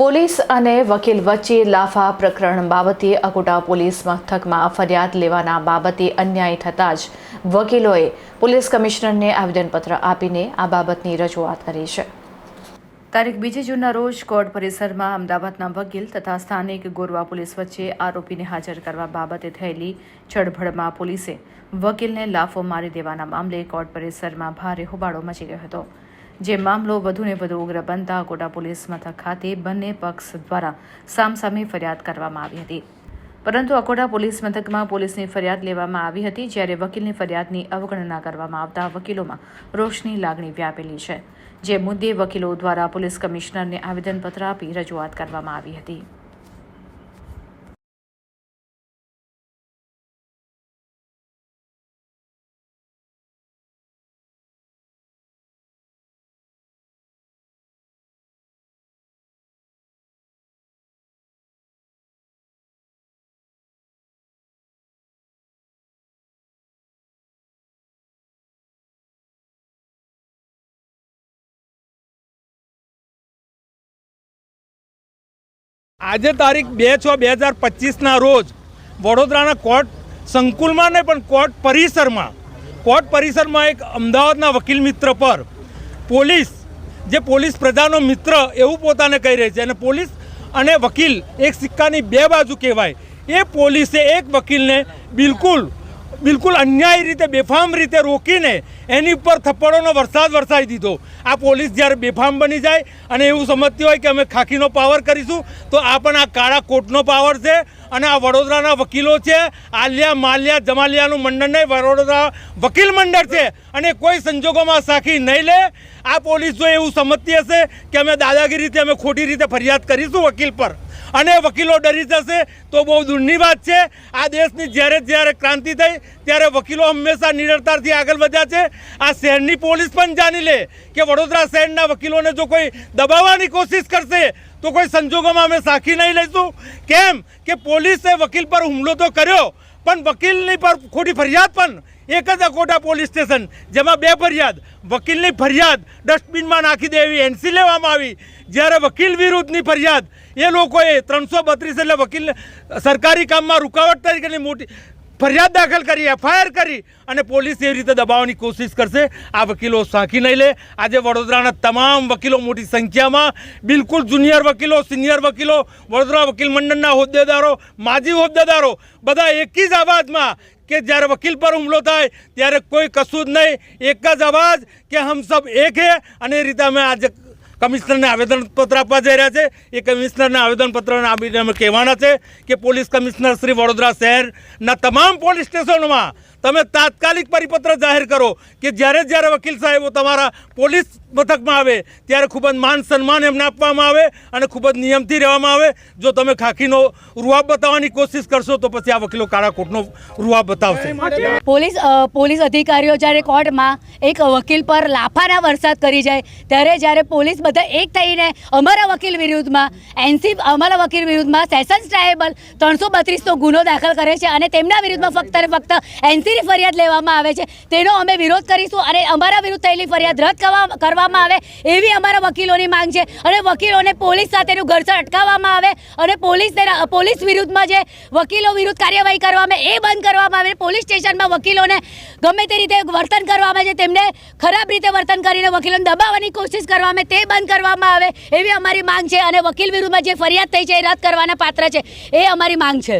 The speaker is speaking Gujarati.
પોલીસ અને વકીલ વચ્ચે લાફા પ્રકરણ બાબતે અકોટા પોલીસ મથકમાં ફરિયાદ લેવાના બાબતે અન્યાય થતાં જ વકીલોએ પોલીસ કમિશનરને આવેદનપત્ર આપીને આ બાબતની રજૂઆત કરી છે. તારીખ બીજી જૂનના રોજ કોર્ટ પરિસરમાં અમદાવાદના વકીલ તથા સ્થાનિક ગોરવા પોલીસ વચ્ચે આરોપીને હાજર કરવા બાબતે થયેલી છડભડમાં પોલીસે વકીલને લાફો મારી દેવાના મામલે કોર્ટ પરિસરમાં ભારે હોબાળો મચી ગયો હતો. જે મામલો વધુને વધુ ઉગ્ર બનતા કોટા પોલીસ મથક ખાતે બંને પક્ષ દ્વારા સામસામે ફરિયાદ કરવામાં આવી હતી. પરંતુ અકોટા પોલીસ મથકમાં પોલીસની ફરિયાદ લેવામાં આવી હતી, જ્યારે વકીલની ફરિયાદની અવગણના કરવામાં આવતા વકીલોમાં રોષની લાગણી વ્યાપેલી છે. જે મુદ્દે વકીલો દ્વારા પોલીસ કમિશનરને આવેદનપત્ર આપી રજૂઆત કરવામાં આવી હતી. આજે તારીખ બે છ બે હજાર પચીસના રોજ વડોદરાના કોર્ટ સંકુલમાં નહીં, પણ કોર્ટ પરિસરમાં કોર્ટ પરિસરમાં એક અમદાવાદના વકીલ મિત્ર પર પોલીસ, જે પોલીસ પ્રજાનો મિત્ર એવું પોતાને કહી રહી છે, અને પોલીસ અને વકીલ એક સિક્કાની બે બાજુ કહેવાય. એ પોલીસે એક વકીલને બિલકુલ બિલકુલ અન્યાય રીતે, બેફામ રીતે રોકીને એની ઉપર થપ્પડોનો વરસાદ વરસાવી દીધો. આ પોલીસ જ્યારે બેફામ બની જાય અને એવું સમજતી હોય કે અમે ખાખીનો પાવર કરીશું, તો આ પણ આ કાળા કોટનો પાવર છે અને આ વડોદરાના વકીલો છે. આલિયા માલિયા જમાલિયાનું મંડળ નહીં, વડોદરા વકીલ મંડળ છે અને કોઈ સંજોગોમાં સાખી નહીં લે. આ પોલીસ જો એવું સમજતી હશે કે અમે દાદાગીરીથી અમે ખોટી રીતે ફરિયાદ કરીશું વકીલ પર. અને વકીલો ડરી જશે, તો બહુ દૂરની વાત છે. આ દેશની જ્યારે જ્યારે ક્રાંતિ થઈ, ત્યારે વકીલો હંમેશા નિરળતાથી આગળ વધ્યા છે. આ શહેરની પોલીસ પણ જાણી લે કે વડોદરા શહેરના વકીલોને જો કોઈ દબાવવાની કોશિશ કરશે, તો કોઈ સંજોગોમાં અમે સાખી નહીં લઈશું. કેમ? કે પોલીસે વકીલ પર હુમલો તો કર્યો, પણ વકીલની પર ખોટી ફરિયાદ પણ એક જ અકોટા પોલીસ સ્ટેશન, જેમાં બે ફરિયાદ. વકીલની ફરિયાદ ડસ્ટબિનમાં નાખી દેવી, એનસી લેવામાં આવી. જ્યારે વકીલ વિરુદ્ધની ફરિયાદ, એ લોકોએ ત્રણસો બત્રીસ એટલે વકીલ સરકારી કામમાં રૂકાવટ તરીકેની મોટી ફરિયાદ દાખલ કરી, એફઆઈઆર કરી અને પોલીસ એવી રીતે દબાવવાની કોશિશ કરશે. આ વકીલો સાંખી નહીં લે. આજે વડોદરાના તમામ વકીલો મોટી સંખ્યામાં, બિલકુલ જુનિયર વકીલો, સિનિયર વકીલો, વડોદરા વકીલ મંડળના હોદ્દેદારો, માજી હોદ્દેદારો, બધા એક જ અવાજમાં કે જ્યારે વકીલ પર હુમલો થાય, ત્યારે કોઈ કશું જ નહીં. એક જ અવાજ કે હમ સબ એક હે. અને એ રીતે અમે આજે કમિશનરને આવેદનપત્ર આપવા જઈ રહ્યા છે. એ કમિશનરને આવેદનપત્ર આપીને અમે કહેવાના છે કે પોલીસ કમિશનર શ્રી વડોદરા શહેરના તમામ પોલીસ સ્ટેશનોમાં તમે તાત્કાલિક પરિપત્ર જાહેર કરો કે જ્યારે જ્યારે વકીલ સાહેબો તમારા પોલીસ મથકમાં આવે, ત્યારે ખૂબ જ માન સન્માન એમને આપવામાં આવે અને ખૂબ જ નિયમથી રહેવામાં આવે. જો તમે ખાખીનો રૂઆબ બતાવવાની કોશિશ કરશો તો પછી આ વકીલો કાળા રૂઆબ બતાવશે. પોલીસ પોલીસ અધિકારીઓ જ્યારે કોર્ટમાં એક વકીલ પર લાફાના વરસાદ કરી જાય, ત્યારે જ્યારે પોલીસ બધા એક થઈને અમારા વકીલ વિરુદ્ધમાં, એનસી, અમારા વકીલ વિરુદ્ધમાં સેશન્સ ટ્રાયબલ ત્રણસો બત્રીસનો ગુનો દાખલ કરે છે અને તેમના વિરુદ્ધમાં ફક્ત ફક્ત એનસીની ફરિયાદ લેવામાં આવે છે. તેનો અમે વિરોધ કરીશું અને અમારા વિરુદ્ધ થયેલી ફરિયાદ રદ કરવા કરવામાં આવે એવી અમારા વકીલોની માંગ છે. અને વકીલોને પોલીસ સાથેનું ઘર્ષણ અટકાવવામાં આવે અને પોલીસને પોલીસ વિરુદ્ધમાં જે વકીલો વિરુદ્ધ કાર્યવાહી કરવામાં એ બંધ કરવામાં આવે. પોલીસ સ્ટેશનમાં વકીલોને ગમે તે રીતે વર્તન કરવામાં આવે છે, તેમને ખરાબ રીતે વર્તન કરીને વકીલોને દબાવવાની કોશિશ કરવામાં તે બંધ કરવામાં આવે એવી અમારી માંગ છે. અને વકીલ વિરુદ્ધમાં જે ફરિયાદ થઈ છે એ રદ કરવાના પાત્ર છે. એ અમારી માંગ છે.